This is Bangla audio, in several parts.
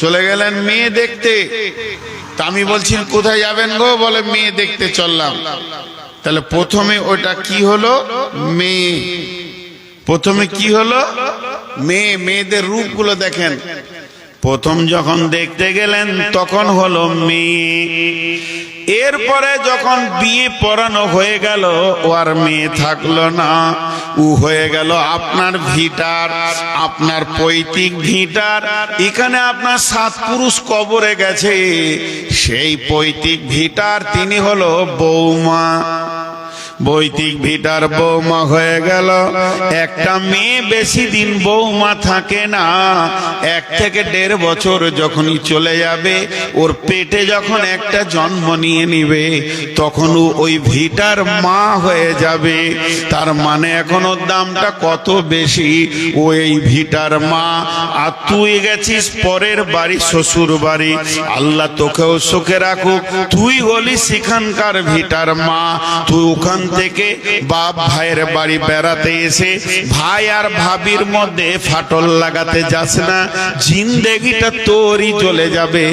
চলে গেলেন মেয়ে দেখতে। তা আমি বলছি, কোথায় যাবেন গো? বলে, মেয়ে দেখতে চললাম। তাহলে প্রথমে ওটা কি হলো? মেয়ে। প্রথমে কি হলো? মেয়ে, মেয়েদের রূপগুলো দেখেন। প্রথম যখন দেখতে গেলেন, তখন হলো মেয়ে। এরপরে যখন বিয়ে পড়ানো হয়ে গেল, ও আর মেয়ে থাকল না। উ হয়ে গেল আপনার ভিটার, আপনার পৈতৃক ভিটার। এখানে আপনার সাত পুরুষ কবরে গেছে। সেই পৈতৃক ভিটার, তিনি হলো বৌমা। বৈদিক ভিটার বৌমা হয়ে গেল। একটা মেয়ে বেশি দিন বৌমা থাকে না। এক থেকে দেড় বছর যখনই চলে যাবে, ওর পেটে যখন একটা জন্ম নিয়ে নিবে, তখন ওই ভিটার মা হয়ে যাবে। তার মানে এখন ওর দামটা কত বেশি? ও এই ভিটার মা। আর তুই গেছিস পরের বাড়ি, শ্বশুর বাড়ি। আল্লাহ তোকেও সুখে রাখুক। তুই হলি সেখানকার ভিটার মা। তুই ওখান থেকে বাপ ভাইয়ের বাড়ি বেড়াতে এসে ভাই আর ভাবির মধ্যে ফাটল লাগাতে যাস না। জিন্দেগিটা তোরই চলে যাবে,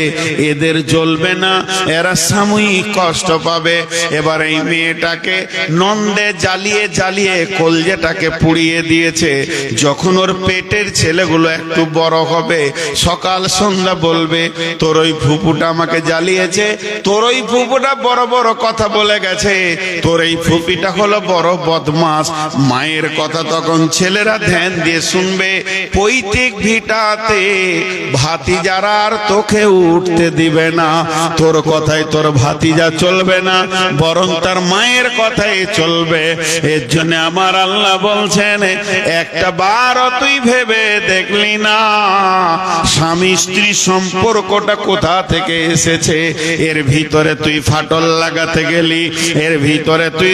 এদের জ্বলবে না, এরা সাময়িক কষ্ট পাবে। এবার এই মেয়েটাকে নন্দে জ্বালিয়ে জ্বালিয়ে কলজেটাকে পুড়িয়ে দিয়েছে। যখন ওর পেটের ছেলেগুলো একটু বড় হবে, সকাল সন্ধ্যা বলবে, তোর ওই ফুপুটা আমাকে জ্বালিয়েছে, তোর ওই ফুপুটা বড় বড় কথা বলে গেছে, তোর এই ফুপিটা হলো বড় বদমাস মায়ের কথা তখন ছেলেরা ধ্যান দিয়ে শুনবে। পৈতৃক ভিটাতে ভাতিজারা আর তোকে উঠতে দিবে না। তোর কথায় তোর ভাতিজা চলবে না, বরং তার মায়ের কথাই চলবে। এর জন্য আমার আল্লাহ বলছেন, একটা বার তুই ভেবে দেখলি না। স্বামী স্ত্রী সম্পর্কটা কোথা থেকে এসেছে? এর ভিতরে তুই ফাটল লাগাতে গেলি, এর ভিতরে তুই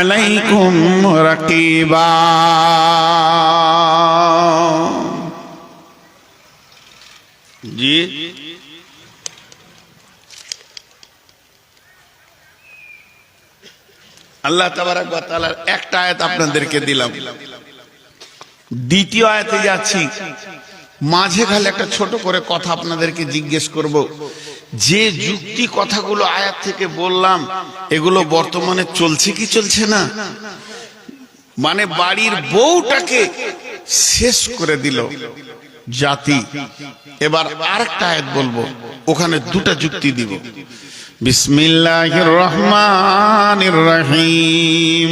আলাইকুম রাকিবা। জি। আল্লাহ তাবারাক ওয়া একটা আয়াত আপনাদেরকে দিলাম। দ্বিতীয় আয়াতে যাচ্ছি। মাঝে খালি একটা ছোট করে কথা আপনাদেরকে জিজ্ঞেস করব। যে যুক্তি কথাগুলো আয়াত থেকে বললাম, এগুলো বর্তমানে চলছে কি চলছে না? মানে বাড়ির বউটাকে শেষ করে দিল জাতি। এবার আরেকটা আয়াত বলব, ওখানে দুটা যুক্তি দিব। বিসমিল্লাহির রহমানির রহিম।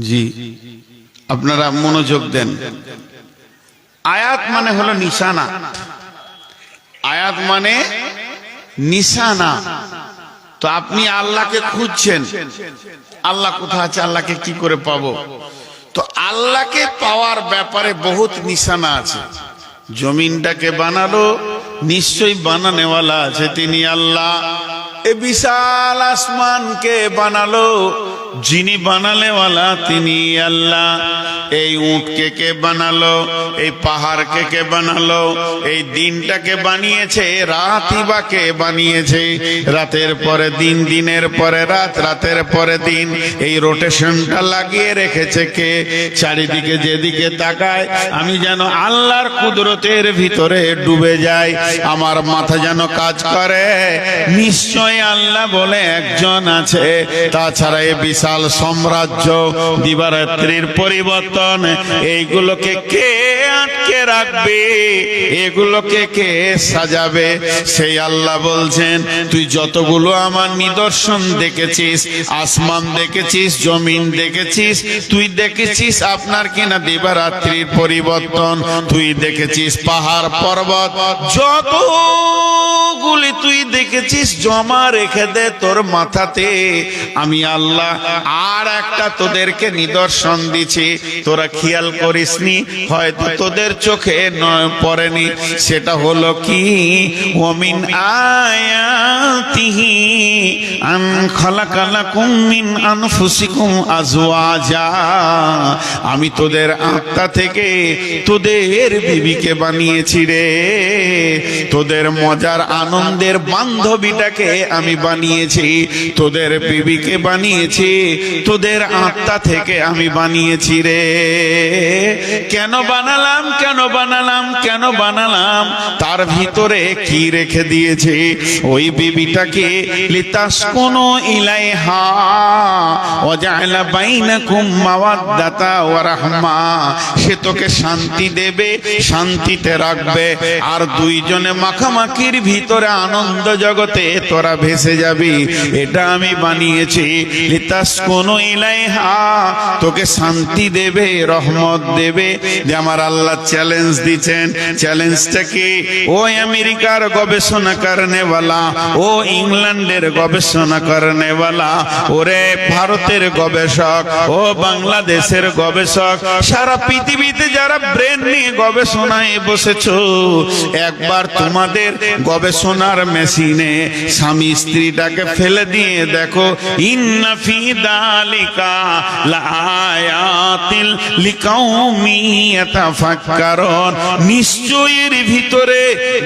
জি। আপনারা মনোযোগ দেন। আয়াত মানে হলো নিশানা। আয়াত মানে নিশানা। তো আপনি আল্লাহকে খুঁজছেন। আল্লাহ কোথা আছে? আল্লাহকে কি করে পাবো? তো আল্লাহকে পাওয়ার ব্যাপারে বহুত নিশানা আছে। জমিনটাকে বানালো, নিশ্চয়ই বানানেওয়ালা আছে তিনি আল্লাহ। এ বিশাল আসমানকে বানালো যিনি বানালেওয়ালা, তিনি আল্লাহ। এই উটকে কে বানালো? এই পাহাড়কে কে বানালো? এই দিনটাকে বানিয়েছে, রাতই বা কে বানিয়েছে? রাতের পরে দিন, দিনের পরে রাত, রাতের পরে দিন। এই রোটেশনটা লাগিয়ে রেখেছে কে? চারিদিকে যেদিকে তাকায়, আমি যেন আল্লাহর কুদরতের ভিতরে ডুবে যাই। আমার মাথা যেন কাজ করে। নিশ্চয় আল্লাহ বলে একজন আছে। তাছাড়া এ বিশাল বিশাল সাম্রাজ্য, দিবারাত্রির পরিবর্তন, এইগুলোকে কে আটকে রাখবে? এগুলোকে কে সাজাবে? সেই আল্লাহ বলছেন, তুই যতগুলো আমার নিদর্শন দেখেছিস, আসমান দেখেছিস, জমিন দেখেছিস, তুই দেখেছিস আপনার কিনা দিবারাত্রির পরিবর্তন, তুই দেখেছিস পাহাড় পর্বত, যতগুলি তুই দেখেছিস জমা রেখে দে তোর মাথাতে। আমি আল্লাহ আর একটা তোদেরকে নিদর্শন দিছি। তোরা খেয়াল করিসনি, হয়তো তোদের চোখে নয়, পড়েনি। সেটা হলো কি? ওমিন আয়াতিহি আন খালাকালাকুম মিন আনফুসিকুম আজওয়াজা। আমি তোদের আত্মা থেকে তোদের বিবিকে বানিয়েছি রে। তোদের মজার আনন্দের বান্ধবীটাকে আমি বানিয়েছি। তোদের বিবিকে বানিয়েছি। তোদের আত্মা থেকে আমি বানিয়েছি রে। কেন বানালাম কেন বানালাম কেন বানালাম, তার ভিতরে কি রেখে দিয়েছে? ওই বিবিটাকে লিতাস কোন ইলাইহা ওয়া রাহমা। সে তোকে শান্তি দেবে, শান্তিতে রাখবে, আর দুইজনে মাখামাখির ভিতরে আনন্দ জগতে তোরা ভেসে যাবি। এটা আমি বানিয়েছি। লিতাস কোন ইলাইহা? তোকে শান্তি দেবে, রহমত দেবে। যে আমার আল্লাহ চ্যালেঞ্জ দিচ্ছেন। চ্যালেঞ্জটা কি? ও আমেরিকার গবেষণা ও ইংল্যান্ডের গবেষণা ওরে ভারতের গবেষক, ও বাংলাদেশের গবেষক। সারা পৃথিবীতে যারা ব্রেন নিয়ে গবেষণায় বসেছো, একবার তোমাদের গবেষণার মেশিনে স্বামী স্ত্রীটাকে ফেলে দিয়ে দেখো, ইন্না ফি দালিকা লায়াতিল লিকাউমি ইয়াতাফাক্কারুন। নিশ্চয়ই এর ভিতরে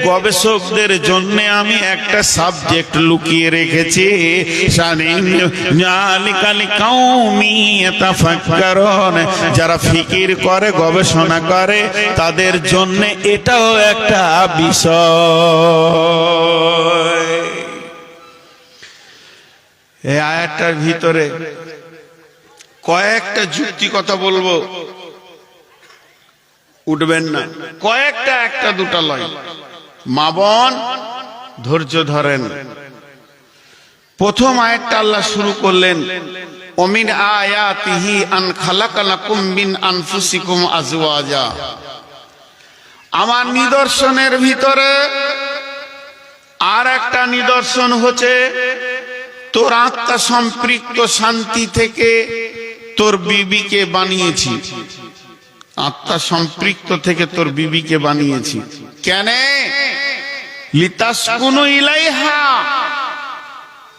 গবেষকদের জন্য আমি একটা সাবজেক্ট লুকিয়ে রেখেছি। জালিকা লিকাউমি ইয়াতাফাক্কারুন। যারা ফিকির করে, গবেষণা করে, তাদের জন্য এটাও একটা বিষয়। এই আয়াতটার ভিতরে কয়েকটা যুক্তি কথা বলব। উঠবেন না। কয়েকটা একটা দুটা লয়। মা বোন, ধৈর্য ধরেন। প্রথম আয়াতটা আল্লাহ শুরু করলেন, অমিন আয়াতিহি আন খালাকালাকুম মিন আনফুসিকুম আজওয়াজা। আমার নিদর্শনের ভিতরে আর একটা নিদর্শন হচ্ছে তোর আত্মা সম্পৃক্ত শান্তি থেকে তোর বিবিকে বানিয়েছি। আত্মা সম্পৃক্ত থেকে তোর বিবিকে বানিয়েছি। কেন?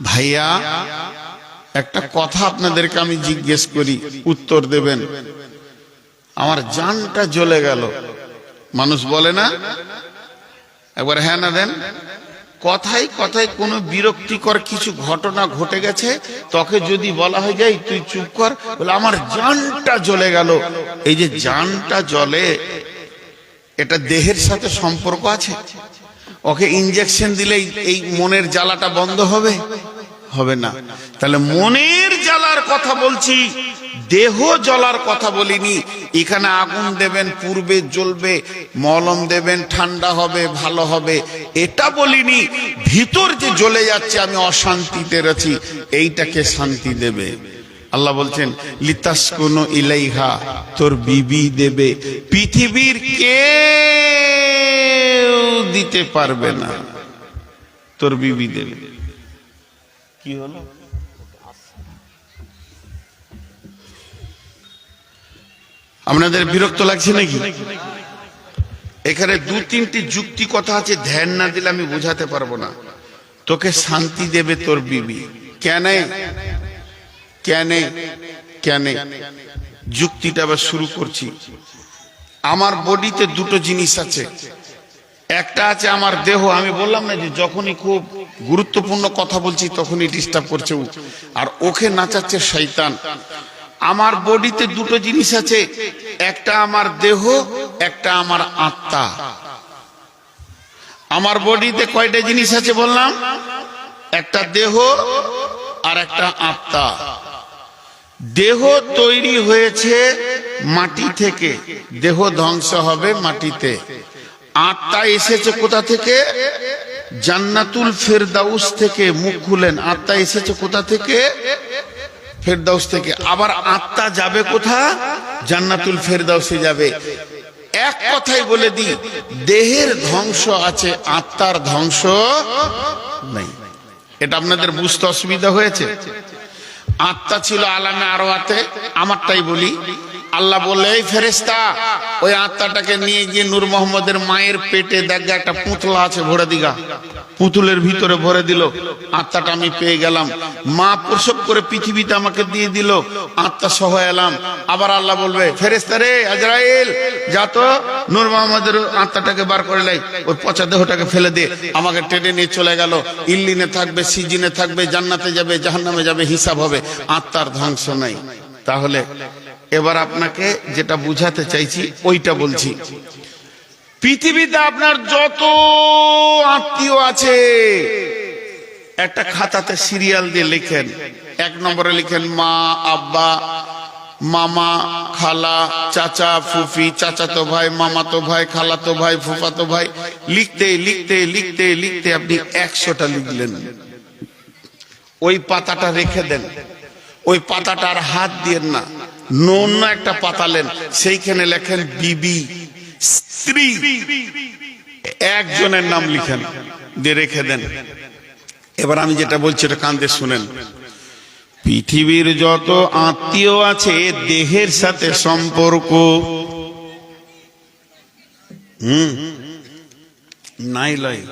ভাইয়া, একটা কথা আপনাদেরকে আমি জিজ্ঞেস করি, উত্তর দেবেন। আমার জানটা জ্বলে গেল। মানুষ বলে না? একবার হ্যাঁ না দেন? কথাই কথায় কোনো বিরক্তিকর কিছু ঘটনা ঘটে গেছে, তোকে যদি বলা হয়ে যায়, তুই চুপ কর। বলে, আমার জানটা জ্বলে গেল। এই যে জানটা জ্বলে, এটা দেহের সাথে সম্পর্ক আছে? ওকে ইঞ্জেকশন দিলেই এই মনের জ্বালাটা বন্ধ হবে? হবে না। তাহলে মনের জ্বালার কথা বলছি। দেহ জ্বলার কথা বলিনি। এখানে আগুন দেবেন, পূর্বে জ্বলবে, মলম দেবেন, ঠান্ডা হবে, ভালো হবে। এটা বলিনি। ভিতর যে জ্বলে যাচ্ছে, আমি অশান্তিতে রয়েছি। এইটাকে শান্তি দেবে। আল্লাহ বলছেন লিতাস কোন ইলাইহা তোর বিবি দেবে। পৃথিবীর কেউ দিতে পারবে না। তোর বিবি দেবে। কি হলো? আপনাদের বিরক্ত লাগছে নাকি? এখানে দু তিনটি যুক্তি কথা আছে, ধ্যান না দিলে আমি বোঝাতে পারব না। তোকে শান্তি দেবে তোর বিবি। কেন? কেন? কেন? যুক্তিটা আবার শুরু করছি। আমার বডিতে দুটো জিনিস আছে। একটা আছে আমার দেহ। আমি বললাম না যে যখনই খুব গুরুত্বপূর্ণ কথা বলছি তখনই ডিস্টার্ব করছে। আর ওকে নাচাচ্ছে শৈতান আমার বডিতে দুটো জিনিস আছে। একটা আমার দেহ, একটা আমার আত্মা। আমার বডিতে কয়টা জিনিস আছে বললাম? একটা দেহ আর একটা আত্মা। দেহ তৈরি হয়েছে মাটি থেকে। দেহ ধ্বংস হবে মাটিতে। আত্মা এসেছে কোথা থেকে? জান্নাতুল ফেরদাউস থেকে। মুখ খুলেন। আত্মা এসেছে কোথা থেকে? ফেরদাউস থেকে। আবার আত্মা যাবে কোথা জান্নাতুল ফেরদাউসে যাবে। এক কথাই বলে দি দেহের ধ্বংস আছে, আত্মার ধ্বংস নেই। এটা আপনাদের বুঝতে অসুবিধা হয়েছে? আত্মা ছিল আলামে আরোয়াতে আমারটাই বলি। আল্লাহ বললে এই ফেরেস্তা ওই আত্মাটাকে নিয়ে গিয়ে নূর মোহাম্মদের মায়ের পেটে দেখা একটা পুতলা আছে, ভরে দিগা। পুতুলের ভিতরে ভরে দিল। আত্মাটা আমি পেয়ে গেলাম। মা প্রসব করে পৃথিবীতে আমাকে দিয়ে দিল। আত্মা সহ এলাম। আবার আল্লাহ বলবে ফেরেস্তা রে, আজরাইল, যা তো নূর মোহাম্মদের আত্মাটাকে বার করে লাই। ওই পচা দেহটাকে ফেলে দে। আমাকে টেনে নিয়ে চলে গেল। ইল্লিনে থাকবে, সিজিনে থাকবে, জান্নাতে যাবে, জাহান্নামে যাবে, হিসাব হবে। আত্মার ধ্বংস নাই। তাহলে এবার আপনাকে যেটা বুঝাতে চাইছি, ওইটা বলছি। পৃথিবীতে আপনার যত আত্মীয় আছে, একটা খাতাতে সিরিয়াল দিয়ে লিখেন। এক নম্বরে লিখেন, মা, আব্বা, মামা, খালা, চাচা, ফুফি, চাচাতো ভাই, মামাতো ভাই, খালাতো ভাই, ফুফাতো ভাই। লিখতে লিখতে লিখতে লিখতে আপনি একশোটা লিখলেন। ওই পাতাটা রেখে দেন। ওই পাতাটা আর হাত দিয়েন না। নন্য একটা পাতালেন সেইখানে লেখেন, বিবি স্ত্রী একজনের নাম লিখেন, দিয়ে রেখে দেন। এবার আমি যেটা বলছি, এটা কান্দে শুনেন। পৃথিবীর যত আত্মীয় আছে, দেহের সাথে সম্পর্ক। হুম? নাই লয়।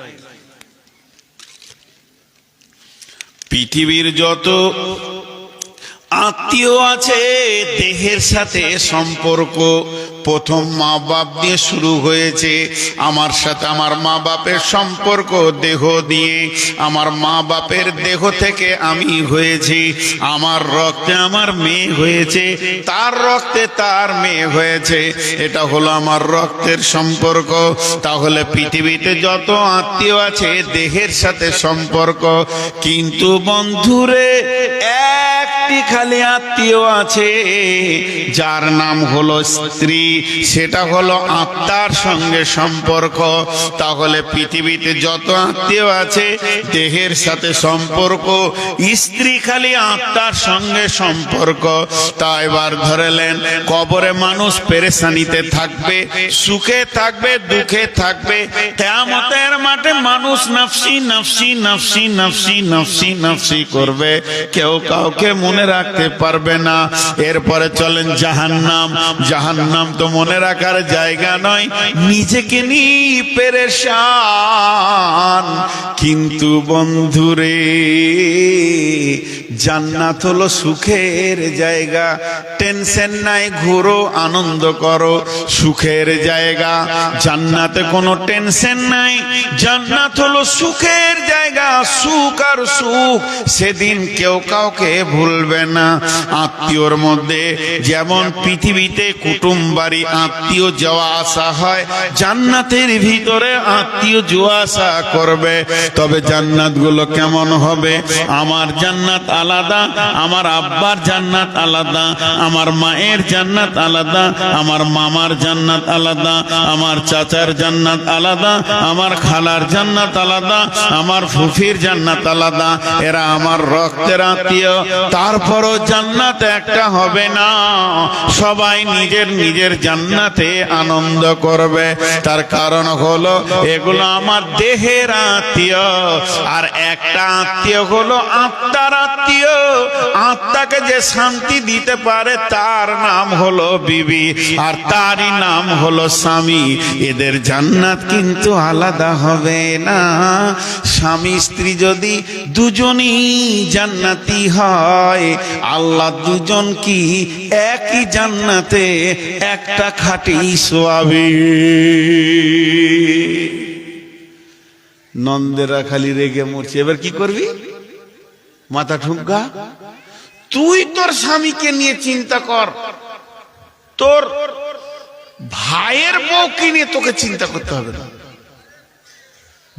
পৃথিবীর যত আত্মীয় আছে, দেহের সাথে সম্পর্ক। প্রথম মা বাপ দিয়ে শুরু হয়েছে। আমার সাথে আমার মা বাপের সম্পর্ক, দেহ দিয়ে। আমার মা বাপের দেহ থেকে আমি হয়েছি। আমার রক্তে আমার মেয়ে হয়েছে। তার রক্তে তার মেয়ে হয়েছে। এটা হলো আমার রক্তের সম্পর্ক। তাহলে পৃথিবীতে যত আত্মীয় আছে, দেহের সাথে সম্পর্ক। কিন্তু বন্ধুরে একটি খালি আত্মীয় আছে। যার নাম হলো স্ত্রী, সেটা হলো আত্মার সঙ্গে সম্পর্ক। তাহলে পৃথিবীতে যত আত্মীয় আছে, দেহের সাথে সম্পর্ক, স্ত্রী খালি আত্মার সঙ্গে সম্পর্ক। তা এবার ধরেলেন কবরে মানুষ পেরেশানিতে থাকবে, সুখে থাকবে, দুঃখে থাকবে। কেয়ামতের মাঠে মানুষ নাফসি নাফসি নাফসি নাফসি নাফসি নাফসি করবে। কেউ কাউকে মনে রাখতে পারবে না। এরপরে চলেন জাহান্নাম। জাহান্নাম তো মনে রাখার জায়গা নয়, নিজেকে নিয়ে পেরেশান। কিন্তু বন্ধুরে, জান্নাত হলো সুখের জায়গা। টেনশন নাই, ঘুরো, আনন্দ করো, সুখের জায়গা। জান্নাতে কোনো টেনশন নাই, জান্নাত হলো সুখের জায়গা। সুখ আর সুখ, সেদিন কেউ কাউকে ভুলবে না। আত্মীয়র মধ্যে যেমন পৃথিবীতে কুটুম বাড়ি আত্মীয় যাওয়া আসা হয়, জান্নাতের ভিতরে আত্মীয় যাওয়া আসা করবে। তবে জান্নাতগুলো কেমন হবে? আমার জান্নাত আলাদা, আমার আব্বার জান্নাত আলাদা, আমার মায়ের জান্নাত আলাদা, আমার মামার জান্নাত আলাদা, আমার চাচার জান্নাত আলাদা, আমার খালার জান্নাত আলাদা, আমার ফুফির জান্নাত আলাদা। এরা আমার রক্তের আত্মীয়, তারপরও জান্নাত একটা হবে না। সবাই নিজের নিজের জান্নাতে আনন্দ করবে। তার কারণ হলো, এগুলো আমার দেহের আত্মীয়। আর একটা আত্মীয় হলো আত্মার আত্মীয়। আত্মাকে যে শান্তি দিতে পারে, তার নাম হলো বিবি। আর তারই নাম হলো স্বামী। এদের জান্নাত কিন্তু আলাদা হবে না। স্বামী, স্ত্রী যদি দুজনই জান্নাতি হয়, আল্লাহ দুজন কি একই জান্নাতে একটা খাটি সোয়াবি? নন্দেরা খালি রেগে মরছে। এবার কি করবি? মাথা ঠুমকা। তুই তোর স্বামীকে নিয়ে চিন্তা কর। তোর ভাইয়ের বউকে নিয়ে তোকে চিন্তা করতে হবে না।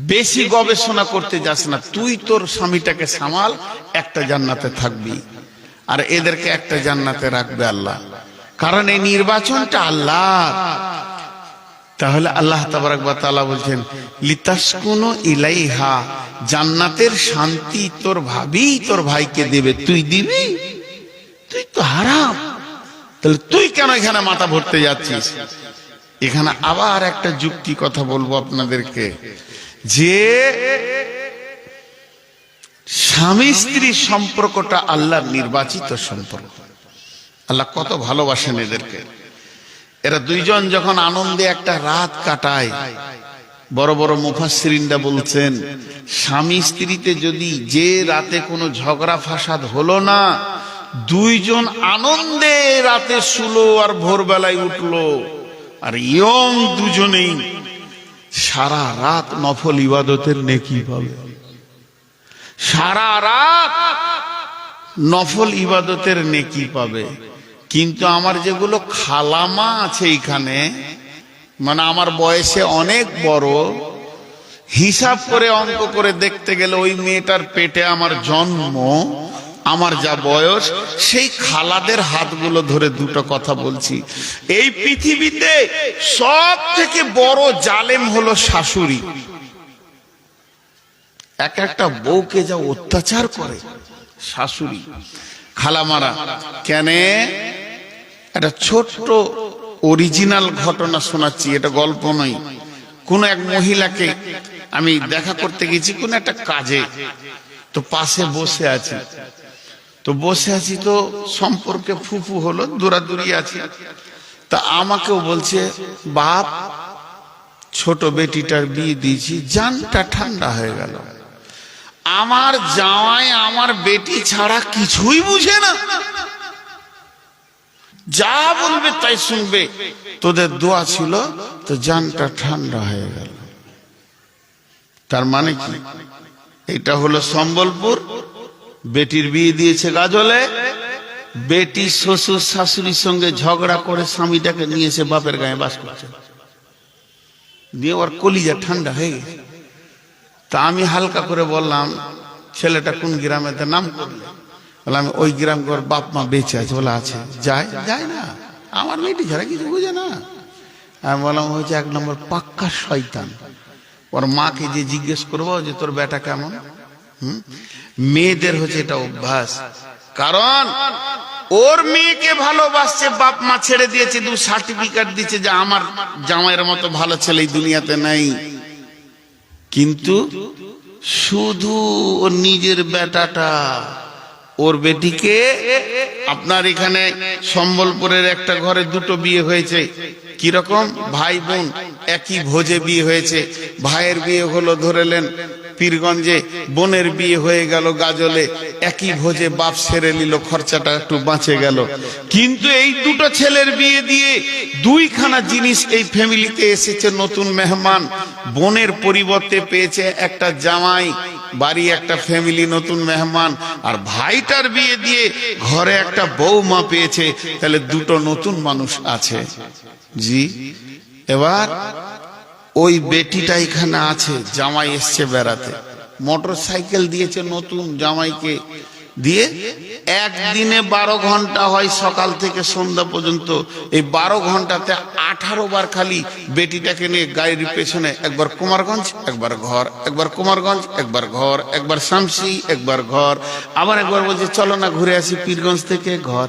বেশি গবেষণা করতে যাস না। তুই তোর স্বামীটাকে সামাল, একটা জান্নাতে থাকবি। আর এদেরকে একটা জান্নাতে রাখবে আল্লাহ। কারণ এই নির্বাচনটা আল্লাহ। তাহলে আল্লাহ তালা বলছেন লিতাস লিতাসকুনো ইলাইহা, জান্নাতের শান্তি তোর ভাবি তোর ভাইকে দেবে। তুই দিবি? তুই তো হারাম। তাহলে তুই কেন এখানে মাথা ভরতে যাচ্ছিস? এখানে আবার একটা যুক্তি কথা বলব আপনাদেরকে। যে স্বামী স্ত্রীর সম্পর্কটা আল্লাহর নির্বাচিত সম্পর্ক। আল্লাহ কত ভালোবাসেন এদেরকে। এরা দুইজন যখন আনন্দে একটা রাত কাটায়, বড় বড় মুফাসরিনরা বলছেন, স্বামী স্ত্রীতে যদি যে রাতে কোনো ঝগড়া ফাসাদ হলো না, দুইজন আনন্দে রাতে শুলো আর ভোরবেলায় উঠল, আর ইয়ং দুজনেই সারা রাত নফল ইবাদতের নেকি পাবে। সারা রাত নফল ইবাদতের নেকি পাবে। কিন্তু আমার যেগুলো খালামা আছে এখানে মানে আমার বয়সে অনেক বড়, হিসাব করে অঙ্ক করে দেখতে গেলে ওই মেয়েটার পেটে আমার জন্ম, আমার যা বয়স, সেই খালাদের হাতগুলো ধরে দুটো কথা বলছি। এই পৃথিবীতে সব থেকে বড় জালেম হলো শাশুড়ি। এক একটা বউকে যা অত্যাচার করে। শাশুড়ি, খালামারা, কেন? একটা ছোট্ট অরিজিনাল ঘটনা শোনাচ্ছি, এটা গল্প নয়। কোন এক মহিলাকে আমি দেখা করতে গেছি, কোন একটা কাজে। তো পাশে বসে আছি। তো বসে আছি তো সম্পর্কে ফুফু হলো, দূরাদূরি আছি। তা আমাকেও বলছে, বাপ, ছোট বেটিটার বিয়ে দিয়েছি, জানটা ঠান্ডা হয়ে গেল। আমার জামাই, আমার বেটি ছাড়া কিছুই বুঝে না। যা বলবে তাই শুনবে। তোদের দোয়া ছিল, তো জানটা ঠান্ডা হয়ে গেল। তার মানে কি? এটা হলো সম্বলপুর। বেটির বিয়ে দিয়েছে গাজলে। বেটি শ্বশুর শাশুড়ির সঙ্গে ঝগড়া করে স্বামীটাকে নিয়েছে বাপের গায়ে বাস করছে। দিয়ে ওর কলিজা ঠান্ডা হয়ে গেছে। তা আমি হালকা করে বললাম, ছেলেটা কোন গ্রামেতে নাম করলে। বললাম ওই গ্রাম কর বাপ মা বেঁচে আছে। বলে, আছে। যায়? যায় না। আমার মেয়েটি ছাড়া কিছু বুঝে না। আমি বললাম, হয়েছে এক নম্বর পাক্কা শয়তান। ওর মাকে যে জিজ্ঞেস করব যে, তোর বেটা কেমন? হুম? মেয়েদের হচ্ছে এটা অভ্যাস। কারণ ওর মেয়েকে ভালোবাসছে, বাপ মা ছেড়ে দিয়েছে দু সার্টিফিকেট দিচ্ছে যে, আমার জামাইয়ের মতো ভালো ছেলে দুনিয়াতে নাই। কিন্তু শুধু ওর নিজের বেটাটা, ওর বেটিকে আপনার এখানে সম্বলপুরের একটা ঘরে দুটো বিয়ে হয়েছে। কীরকম? ভাই বোন একই ভোজে বিয়ে হয়েছে। ভাইয়ের বিয়ে হলো ধরেলেন পীরগঞ্জে বোনের বিয়ে হয়ে গেল গাজলে, একই ভোজে বাপ সেরে নিল, খরচাটা একটু বাঁচে গেল। কিন্তু এই দুটো ছেলের বিয়ে দিয়ে দুইখানা জিনিস এই ফ্যামিলিতে এসেছে নতুন মেহমান। বোনের পরিবর্তে পেয়েছে একটা জামাই, বাড়ি একটা ফ্যামিলি নতুন মেহমান। আর ভাইটার বিয়ে দিয়ে ঘরে একটা বৌমা পেয়েছে, তাহলে দুটো নতুন মানুষ আছে। জি, এবার ওই বেটিটা এখানে আছে, জামাই এসছে বেড়াতে। মোটর সাইকেল দিয়েছে নতুন জামাইকে দিয়ে। একদিনে বারো ঘণ্টা হয় সকাল থেকে সন্ধ্যা পর্যন্ত। এই বারো ঘন্টাতে আঠারো বার খালি বেটিটাকে নিয়ে গাড়ির পেছনে একবার কুমারগঞ্জ, একবার ঘর, একবার কুমারগঞ্জ, একবার ঘর, একবার শামসি, একবার ঘর। আবার একবার বলছে, চলো না, ঘুরে আসি পীরগঞ্জ থেকে, ঘর।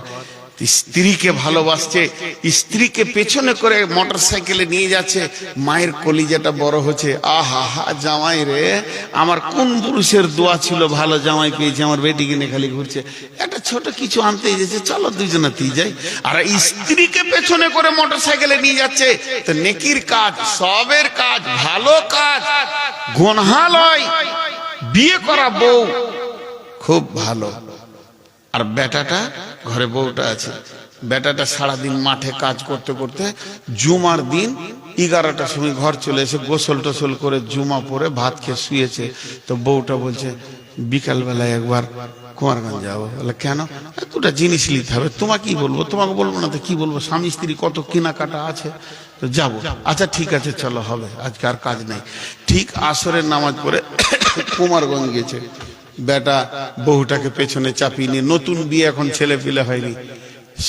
স্ত্রীকে ভালোবাসছে, স্ত্রীকে পেছনে করে মোটর সাইকেলে নিয়ে যাচ্ছে, মায়ের কলিজাটা বড় হচ্ছে। আহা হা জামাই রে, আমার কোন পুরুষের দোয়া ছিল? ভালো জামাই পেয়েছে, আমার বেটিকে নিয়ে খালি ঘুরছে। একটা ছোট কিছু আনতে যাচ্ছে চলো দুজনাতেই যাই। আর স্ত্রীকে পেছনে করে মোটর সাইকেলে নিয়ে যাচ্ছে, তো নেকির কাজ, সবের কাজ, ভালো কাজ গনহালয় বিয়ে করা বউ, খুব ভালো। আর বেটাটা ঘরে বউটা আছে। বেটাটা সারাদিন মাঠে কাজ করতে করতে জুমার দিন এগারোটার সময় ঘর চলে এসে গোসল টোসল করে জুমা পরে ভাত খেয়ে শুয়েছে। তো বউটা বলছে বিকাল বেলায় একবার কুমারগঞ্জ যাব। বলে কেন? "এ, দুটা জিনিস নিতে হবে। তোমাকে কি বলব? তোমাকে বলব না তো কি বলব? স্বামী স্ত্রী কত কেনাকাটা আছে তো যাব। আচ্ছা ঠিক আছে চলো হবে। আজকে আর কাজ নেই। ঠিক আসরের নামাজ পড়ে কুমারগঞ্জ গেছে। বেটা বহুটাকে পেছনে চাপিয়ে নিয়ে নতুন বিয়ে এখন ছেলে পিলে হয়নি।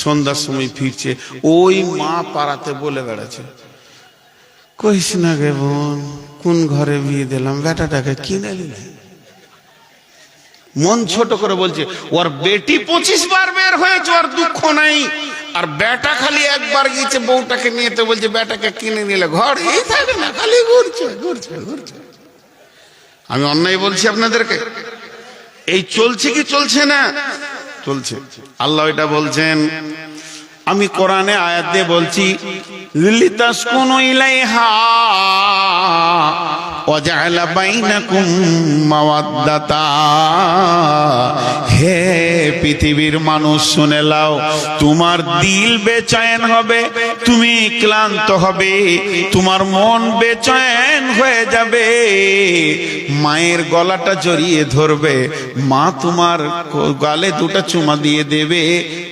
সন্ধ্যার সময় ফিরছে। ওই মা পাড়াতে বলে বেড়াচ্ছে, কইস না গে বোন, কোন ঘরে বিয়ে দিলাম? বেটাটাকে কিনে নিলে মন ছোট করে বলছে, ওর বেটি পঁচিশ বার বের হয়েছে, ওর দুঃখ নাই। আর বেটা খালি একবার গিয়েছে বউটাকে নিয়ে, তো বলছে, বেটাকে কিনে নিলে ঘর এই থাকে না, খালি ঘুরছে ঘুরছে ঘুরছে। আমি অন্যায় বলছি আপনাদেরকে। এই চলছে কি চলছে না? চলছে। আল্লাহ এটা বলছেন, আমি কোরআনে আয়াত দিয়ে বলছি লিতাসকুনু ইলাইহা। ওয়াজআলা বাইনাকুম মাওয়াদ্দাতা হে পৃথিবীর মানুষ, শুনে লাও তোমার দিল বেচয়ন হবে, তুমি ক্লান্ত হবে, তোমার মন বেচয়ন হয়ে যাবে। মায়ের গলাটা জড়িয়ে ধরবে, মা তোমার গালে দুটো চুমা দিয়ে দেবে,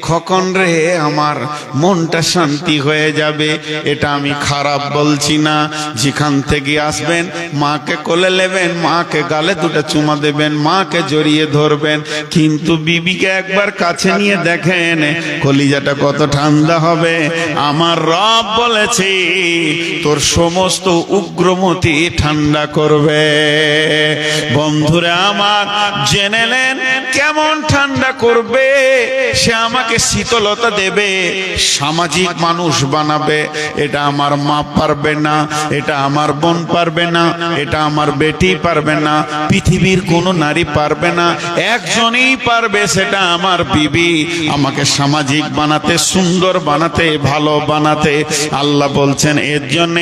খকন রে, আমার মনটা শান্তি হয়ে যাবে। এটা আমি খারাপ বলছি না, যেখান থেকে আসবেন মাকে কোলে নেবেন, মাকে গালে দুটো চুমা দেবেন, মাকে জড়িয়ে ধরবেন। কিন্তু বিবিকে একবার কাছে নিয়ে দেখেন, কলিজাটা কত ঠান্ডা হবে। আমার রব বলেছে, তোর সমস্ত উগ্রমতি ঠান্ডা করবে। বন্ধুরা আমার, জেনে নেন কেমন ঠান্ডা করবে। সে আমাকে শীতলতা দেবে, সামাজিক মানুষ বানাবে। এটা আমার মা পারবে না, এটা আমার বোন পারবে না এটা আমার বেটি পারবে না, পৃথিবীর কোনো নারী পারবে না, একজনই পারবে সেটা আমার বিবি। আমাকে সামাজিক বানাতে, সুন্দর বানাতে, ভালো বানাতে। আল্লাহ বলছেন, এর জন্য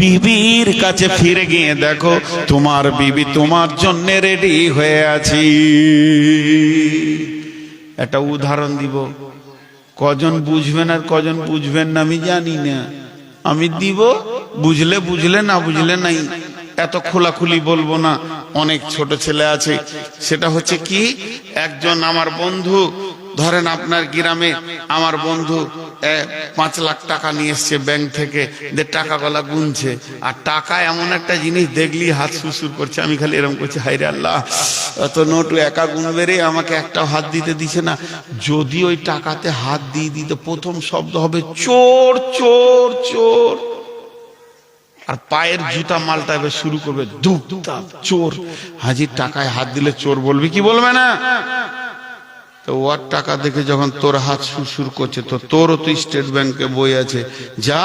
বিবির কাছে ফিরে গিয়ে দেখো, তোমার বিবি তোমার জন্য রেডি হয়ে আছি। একটা উদাহরণ দিব। কজন বুঝবেন আর কজন বুঝবেন না আমি জানি না। আমি দিব, বুঝলে বুঝলে, না বুঝলে নাই। এত খোলাখুলি বলব না, অনেক ছোট ছেলে আছে। সেটা হচ্ছে কি, একজন আমার বন্ধু, ধরেন আপনার গ্রামে আমার বন্ধু পাঁচ লাখ টাকা নিয়ে এসছে ব্যাংক থেকে, যে টাকা গলা গুনছে। আর টাকা এমন একটা জিনিস দেখলি হাত সুসুর করছে, আমি খালি এরকম করছি হাইরে আল্লাহ অত নোটু একা গুনবে রে, আমাকে একটা হাত দিতে দিছে না। যদি ওই টাকাতে হাত দিয়ে দিত, প্রথম শব্দ হবে চোর চোর চোর। আর পায়ের জুতা মালটা এবার শুরু করবে ধুপ ধাপ, চোর। হাজির টাকায় হাত দিলে চোর বলবি কি বলবে না? তো ওর টাকা দেখে যখন তোর হাত সুরসুর করছে তো তোরও তো স্টেট ব্যাংকে বই আছে। যা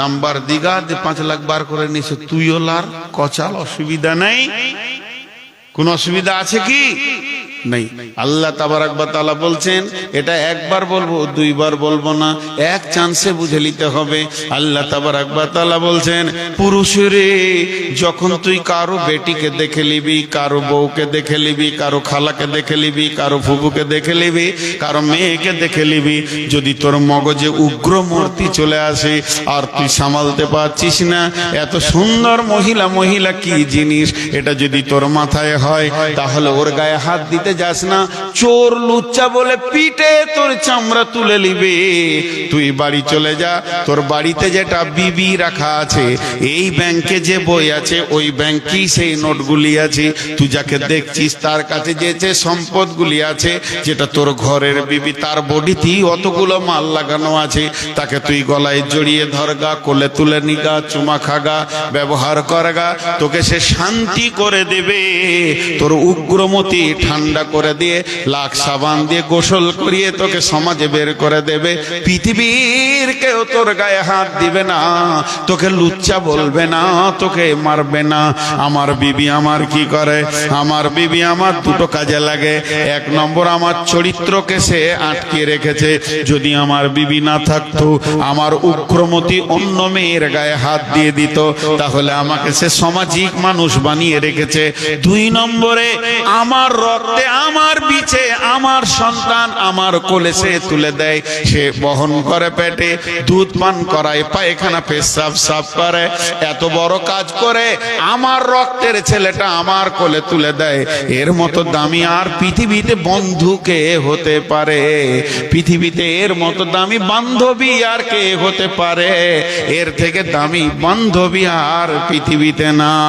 নাম্বার দিগা দিয়ে পাঁচ লাখ বার করে নিছে তুইও লার কচাল অসুবিধা নাই। কোন অসুবিধা আছে কি? নেই। আল্লাহ তাবারাক বা তাআলা বলছেন, এটা একবার বলব, দুইবার বলব না, এক চান্সে বুঝে নিতে হবে। আল্লাহ তাবারাক বা তাআলা বলছেন, পুরুষরে, যখন তুই কারও বেটিকে দেখে নিবি, কারও বউকে দেখে নিবি, কারও খালাকে দেখে নিবি, কারও ফুবুকে দেখে নিবি, কারও মেয়েকে দেখে নিবি, যদি তোর মগজে উগ্র মূর্তি চলে আসে, আর তুই সামালতে পারছিস না, এত সুন্দর মহিলা মহিলা কি জিনিস? এটা যদি তোর মাথায় হয়, তাহলে ওর গায়ে হাত দিতে যাস না। চোর লুচ্চা বলে পিটে তোর চামড়া তুলে নিবে। তুই বাড়ি চলে যা। তোর বাড়িতে যেটা বিবি রাখা আছে, এই ব্যাংকে যে বই আছে, ওই ব্যাংকেই সেই নোটগুলি আছে। তুই যাকে দেখছিস, তার কাছে যে যে সম্পদগুলি আছে, যেটা তোর ঘরের বিবি, তার বডিতেই অতগুলো মাল লাগানো আছে। তাকে তুই গলায় জড়িয়ে ধরগা কোলে তুলে নিগা চুমা খাগা ব্যবহার করগা তোকে সে শান্তি করে দেবে। তোর উগ্রমতি ঠান্ডা করে দিয়ে লাখ সাবান দিয়ে গোসল করিয়ে তোকে সমাজে বের করে দেবে। পৃথিবীর কেউ তোর গায়ে হাত দিবে না, তোকে লুচ্চা বলবে না, তোকে মারবে না। আমার বিবি আমার কি করে? আমার বিবি আমার দুটো কাজে লাগে। এক নম্বর, আমার চরিত্রকে সে আটকে রেখেছে। যদি আমার বিবি না থাকতো, আমার উগ্রমতি অন্য মেয়ের গায়ে হাত দিয়ে দিত, তাহলে আমাকে সে সামাজিক মানুষ বানিয়ে রেখেছে। দুই নম্বরে, আমার রক্তে আমার বিছে আমার সন্তান আমার কোলে সে তুলে দেয়। সে বহন করে পেটে, দুধ পান করায়, পায়খানা পেশাব সাফ করে, এত বড় কাজ করে আমার রক্তের ছেলেটা আমার কোলে তুলে দেয়। এর মতো দামি আর পৃথিবীতে বন্ধু কে হতে পারে? পৃথিবীতে এর মতো দামি বান্ধবী আর কে হতে পারে? এর থেকে দামি বান্ধবী আর পৃথিবীতে নাই।